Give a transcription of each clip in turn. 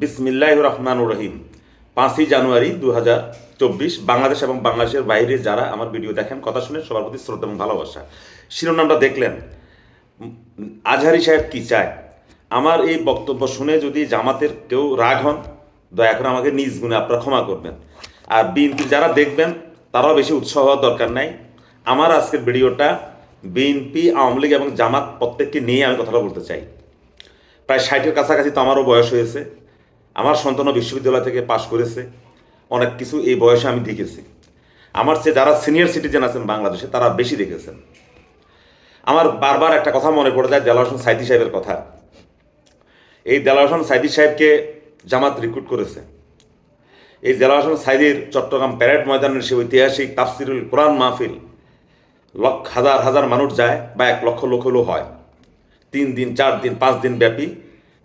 বিসমিল্লাহ রহমান রহিম। পাঁচই জানুয়ারি দু হাজার চব্বিশ, বাংলাদেশ এবং বাংলাদেশের বাইরে যারা আমার ভিডিও দেখেন, কথা শুনে সবার প্রতি শ্রদ্ধা এবং ভালোবাসা। শিরোনামটা দেখলেন। আজহারি সাহেব কি চায়? আমার এই বক্তব্য শুনে যদি জামাতের কেউ রাগ হন, দয়া করে আমাকে নিজ গুণে আপনারা ক্ষমা করবেন। আর বিএনপি যারা দেখবেন, তারাও বেশি উৎসাহ হওয়ার দরকার নাই। আমার আজকের ভিডিওটা বিএনপি, আওয়ামী লীগ এবং জামাত প্রত্যেককে নিয়ে আমি কথাটা বলতে চাই। প্রায় ষাটের কাছাকাছি তো আমারও বয়স হয়েছে। আমার সন্তানও বিশ্ববিদ্যালয় থেকে পাশ করেছে। অনেক কিছু এই বয়সে আমি দেখেছি। আমার চেয়ে যারা সিনিয়র সিটিজেন আছেন বাংলাদেশে, তারা বেশি দেখেছেন। আমার বারবার একটা কথা মনে পড়ে যায় দেলার হোসেন সাইদি সাহেবের কথা। এই দেলার হোসেন সাইদি সাহেবকে জামাত রিক্রুট করেছে। এই দেলার হোসেন সাইদির চট্টগ্রাম প্যারেড ময়দানের সে ঐতিহাসিক তাফসিরুল কোরআন মাহফিল লক্ষ, হাজার হাজার মানুষ যায় বা এক লক্ষ লক্ষ লোক হয়। তিন দিন, চার দিন, পাঁচ দিন ব্যাপী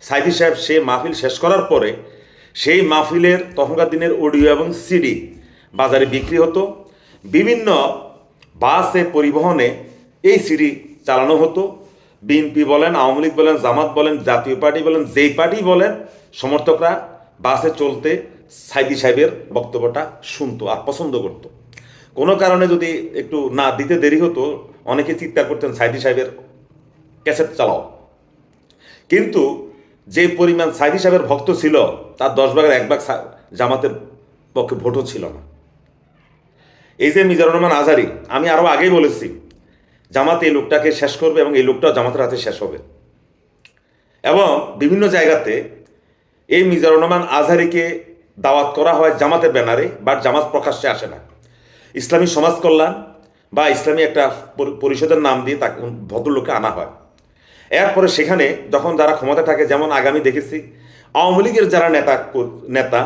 সাইদি সাহেব সে মাহফিল শেষ করার পরে সেই মাহফিলের তখনকার দিনের অডিও এবং সিডি বাজারে বিক্রি হতো। বিভিন্ন বাসে পরিবহনে এই সিডি চালানো হতো। বিএনপি বলেন, আওয়ামী লীগ বলেন, জামাত বলেন, জাতীয় পার্টি বলেন, যেই পার্টি বলেন, সমর্থকরা বাসে চলতে সাইদি সাহেবের বক্তব্যটা শুনতো আর পছন্দ করতো। কোনো কারণে যদি একটু না দিতে দেরি হতো, অনেকে চিৎকার করতেন সাইদি সাহেবের ক্যাসেট চালাও। কিন্তু যে পরিমাণ সাইদি সাহেবের ভক্ত ছিল, তার দশ ভাগের এক ভাগ জামাতের পক্ষে ভোটও ছিল না। এই যে মিজানুর রহমান আজারি, আমি আরও আগেই বলেছি, জামাত এই লোকটাকে শেষ করবে এবং এই লোকটাও জামাতের হাতে শেষ হবে। এবং বিভিন্ন জায়গাতে এই মিজানুর রহমান আজহারিকে দাওয়াত করা হয় জামাতের ব্যানারে বা জামাত প্রকাশ্যে আসে না। ইসলামী সমাজ কল্যাণ বা ইসলামী একটা পরি- পরিষদের নাম দিয়ে তাকে ভদ্রলোককে আনা হয়। এরপরে সেখানে যখন যারা ক্ষমতা থাকে, যেমন আগামী দেখেছি, আওয়ামী লীগের যারা নেতা নেতা,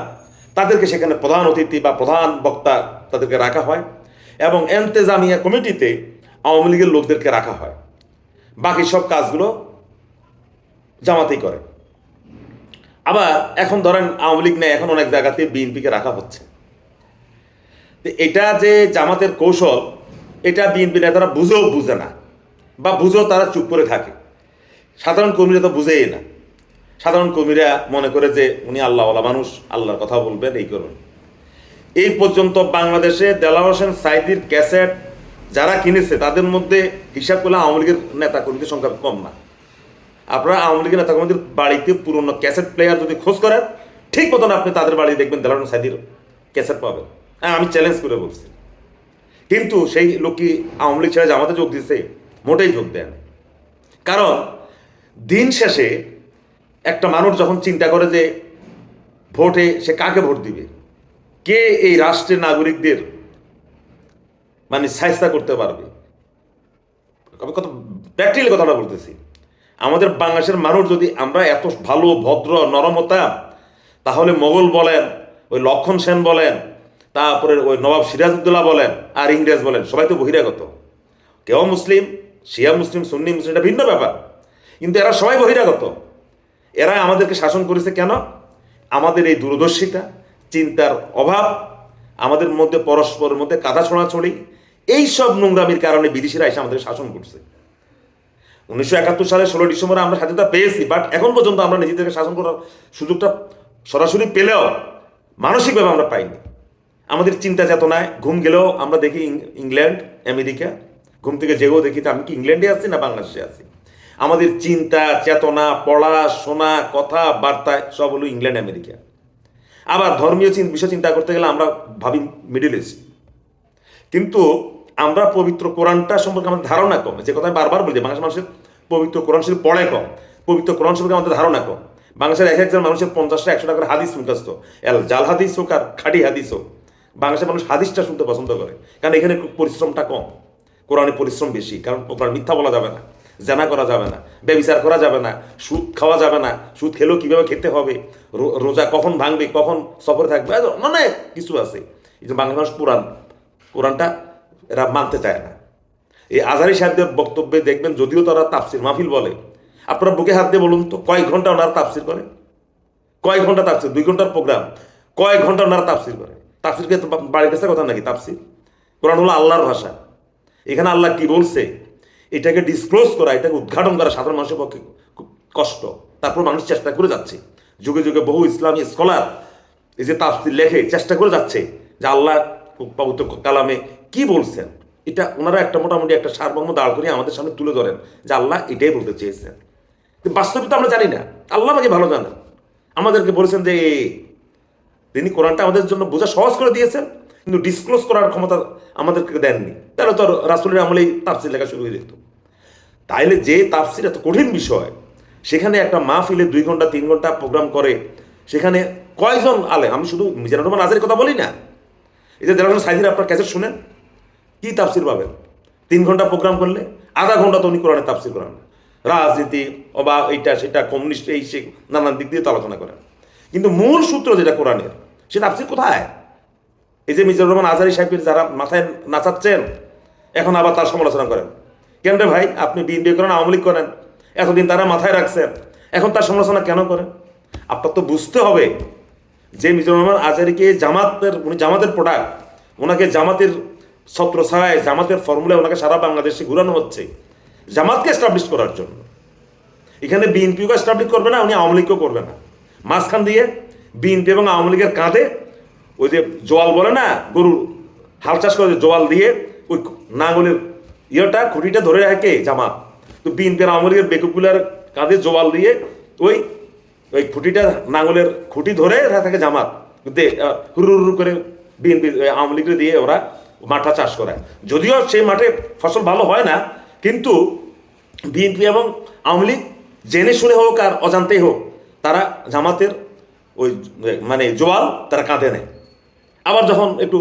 তাদেরকে সেখানে প্রধান অতিথি বা প্রধান বক্তা তাদেরকে রাখা হয় এবং এন্তেজামিয়া কমিটিতে আওয়ামী লীগের লোকদেরকে রাখা হয়। বাকি সব কাজগুলো জামাতেই করে। আবার এখন ধরেন আওয়ামী লীগ নেই, এখন অনেক জায়গাতে বিএনপিকে রাখা হচ্ছে। এটা যে জামাতের কৌশল, এটা বিএনপি নেতারা বুঝেও বুঝে না বা বুঝেও তারা চুপ করে থাকে। সাধারণ কর্মীরা তো বুঝেই না। সাধারণ কর্মীরা মনে করে যে উনি আল্লাহওয়ালা মানুষ, আল্লাহর কথা বলবেন, এই করুন। এই পর্যন্ত বাংলাদেশে দেলা হোসেন সাইদির ক্যাসেট যারা কিনেছে, তাদের মধ্যে হিসাব করলে আওয়ামী লীগের নেতা কর্মীদের সংখ্যা কম না। আপনারা আওয়ামী লীগের নেতা কর্মীদের বাড়িতে পুরনো ক্যাসেট প্লেয়ার যদি খোঁজ করেন, ঠিক মতন আপনি তাদের বাড়ি দেখবেন দেলা হোসেন সাইদির ক্যাসেট পাবেন। হ্যাঁ আমি চ্যালেঞ্জ করে বলছি। কিন্তু সেই লোক কি আওয়ামী লীগ ছেড়ে জামাতে যোগ দিছে, মোটেই যোগ দেয় কারণ দিন শেষে একটা মানুষ যখন চিন্তা করে যে ভোটে সে কাকে ভোট দিবে? কে এই রাষ্ট্রের নাগরিকদের মানে সাহিস্তা করতে পারবে? আমি কত প্র্যাকটিক্যাল কথাটা বলতেছি। আমাদের বাংলাদেশের মানুষ যদি আমরা এত ভালো, ভদ্র নরমতা তাহলে মোগল বলেন, ওই লক্ষণ সেন বলেন, তারপরে ওই নবাব সিরাজউদ্দৌলা বলেন, আর ইংরেজ বলেন, সবাই তো বহিরাগত। কেউ মুসলিম, শিয়া মুসলিম, সুন্নি মুসলিম, এটা ভিন্ন ব্যাপার। কিন্তু এরা সবাই বহিরাগত। এরা আমাদেরকে শাসন করেছে কেন? আমাদের এই দূরদর্শিতা, চিন্তার অভাব, আমাদের মধ্যে পরস্পরের মধ্যে কাদা ছোঁড়াছড়ি এই সব নোংরামির কারণে বিদেশিরা এসে আমাদের শাসন করছে। উনিশশো একাত্তর সালে ষোলো ডিসেম্বরে আমরা স্বাধীনতা পেয়েছি বাট এখন পর্যন্ত আমরা নিজেদেরকে শাসন করার সুযোগটা সরাসরি পেলেও মানসিকভাবে আমরা পাইনি। আমাদের চিন্তা চেতনায় ঘুম গেলেও আমরা দেখি ইংল্যান্ড, আমেরিকা, ঘুম থেকে জেগেও দেখি আমি কি ইংল্যান্ডে আছি না বাংলাদেশে আছি। আমাদের চিন্তা, চেতনা, পড়া, শোনা, কথা বার্তায় সব হলো ইংল্যান্ড, আমেরিকা। আবার ধর্মীয় বিষয় চিন্তা করতে গেলে আমরা ভাবি মিডিল ইস্ট। কিন্তু আমরা পবিত্র কোরআনটা সম্পর্কে আমাদের ধারণা কম। যে কথা বারবার বলি যে বাংলাদেশের মানুষের পবিত্র কোরআন শরীফ পড়ে কম। পবিত্র কোরআন সম্পর্কে আমাদের ধারণা কম। বাংলাদেশের এক একজন মানুষের পঞ্চাশটা একশো টাকার হাদিস মুখস্থ। এল জাল হাদিস হোক আর খাঁটি হাদিস হোক, বাংলাদেশের মানুষ হাদিসটা শুনতে পছন্দ করে। কারণ এখানে পরিশ্রমটা কম। কোরআনে পরিশ্রম বেশি, কারণ কোরআন মিথ্যা বলা যাবে না। জানা করা যাবে না, ব্যবিচার করা যাবে না, সুদ খাওয়া যাবে না, সুদ খেলেও কীভাবে খেতে হবে রোজা কখন ভাঙবে, কখন সফরে থাকবে অনেক কিছু আছে। এই যে বাংলা মানুষ পুরাণ কোরআনটা এরা মানতে চায় না। এই আজারি সাহেবদের বক্তব্যে দেখবেন যদিও তারা তাফসির মাহফিল বলে, আপনারা বুকে হাত দিয়ে বলুন তো কয়েক ঘণ্টা ওনারা তাফসির করে? কয়েক ঘণ্টা তাফসির, দুই ঘণ্টার প্রোগ্রাম কয়েক ঘণ্টা ওনারা তাফসির করে? তাফসিরকে বাড়ির কাছে কথা নাকি তাফসির? কোরআন হলো আল্লাহর ভাষা। এখানে আল্লাহ কি বলছে? এটাকে ডিসক্লোজ করা, এটাকে উদ্ঘাটন করা সাধারণ মানুষের পক্ষে কষ্ট। তারপর মানুষ চেষ্টা করে যাচ্ছে। যুগে যুগে বহু ইসলামী স্কলার এই যে তাফসির লেখে চেষ্টা করে যাচ্ছে যে আল্লাহ পবিত্র কালামে কি বলছেন। এটা ওনারা একটা মোটামুটি একটা সারমর্ম দাঁড় করিয়ে আমাদের সামনে তুলে ধরেন যে আল্লাহ এটাই বলতে চেয়েছেন। বাস্তবে তো আমরা জানি না। আল্লাহ আমাকে ভালো জানেন। আমাদেরকে বলেছেন যে তিনি কোরআনটা আমাদের জন্য বোঝা সহজ করে দিয়েছেন। কিন্তু ডিসক্লোজ করার ক্ষমতা আমাদেরকে দেননি। তাহলে তো রাসুলের আমলেই তাফসির লেখা শুরু হয়ে যেত। তাইলে যে তাফসির এত কঠিন বিষয়, সেখানে একটা মাহফিলে দুই ঘণ্টা, তিন ঘণ্টা প্রোগ্রাম করে, সেখানে কয়জন আলে আমি শুধু মিজানুর রহমান আজের কথা বলি না। এই যে দেড় সাইদির আপনার ক্যাসেট শুনেন, কি তাফসির পাবেন? তিন ঘণ্টা প্রোগ্রাম করলে, আধা ঘণ্টা তো উনি কোরআনে তাফসির করান। রাজনীতি, অবা এইটা, সেটা, কমিউনিস্ট, এই সে, নানান দিক দিয়ে তো আলোচনা করেন। কিন্তু মূল সূত্র যেটা কোরআনের, সে তাফসির কোথায়? এই যে মিজানুর রহমান আজারি সাহেবের যারা মাথায় নাচাচ্ছেন, এখন আবার তার সমালোচনা করেন। কেন রে ভাই? আপনি বিএনপি করেন, আওয়ামী লীগ করেন। এতদিন তারা মাথায় রাখছেন। এখন তার সমালোচনা কেন করেন? আপনার তো বুঝতে হবে যে মিজানুর রহমান আজারিকে জামাতের, উনি জামাতের প্রোডাক্ট ওনাকে জামাতের ছত্র ছায় জামাতের ফর্মুলায় ওনাকে সারা বাংলাদেশে ঘুরানো হচ্ছে। জামাতকে এস্টাবলিশ করার জন্য। এখানে বিএনপিকে এস্টাবলিশ করবে না, উনি আওয়ামী লীগকেও করবে না। মাঝখান দিয়ে বিএনপি এবং আওয়ামী লীগের কাঁধে ওই যে জোয়াল বলে না, গরুর হাল চাষ করে জোয়াল দিয়ে ওই নাঙ্গলের ইয়েটা, খুঁটিটা ধরে রাখে জামাত তো আর আওয়ামী লীগের কাঁধে জোয়াল দিয়ে ওই ওই খুঁটিটা নাঙ্গলের খুঁটি ধরে থাকে জামাত হুরু হুরু করে বিএনপি আওয়ামী দিয়ে ওরা মাঠা চাষ করে। যদিও সেই মাঠে ফসল ভালো হয় না, কিন্তু বিএনপি এবং আওয়ামী লীগ জেনে শুনে হোক আর অজান্তেই হোক, তারা জামাতের ওই মানে জোয়াল তারা কাঁধে নেয়। আবার যখন একটু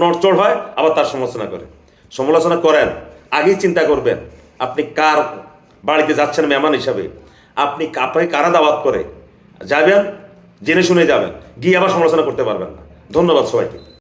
নড়চড় হয়, আবার তার সমালোচনা করে। সমালোচনা করেন, আগেই চিন্তা করবেন, আপনি কার বাড়িতে যাচ্ছেন মেহমান হিসাবে? আপনি আপনাকে কারা দাওয়াত করে? যাবেন? জেনে শুনে যাবেন। গিয়ে আবার সমালোচনা করতে পারবেন না। ধন্যবাদ সবাইকে।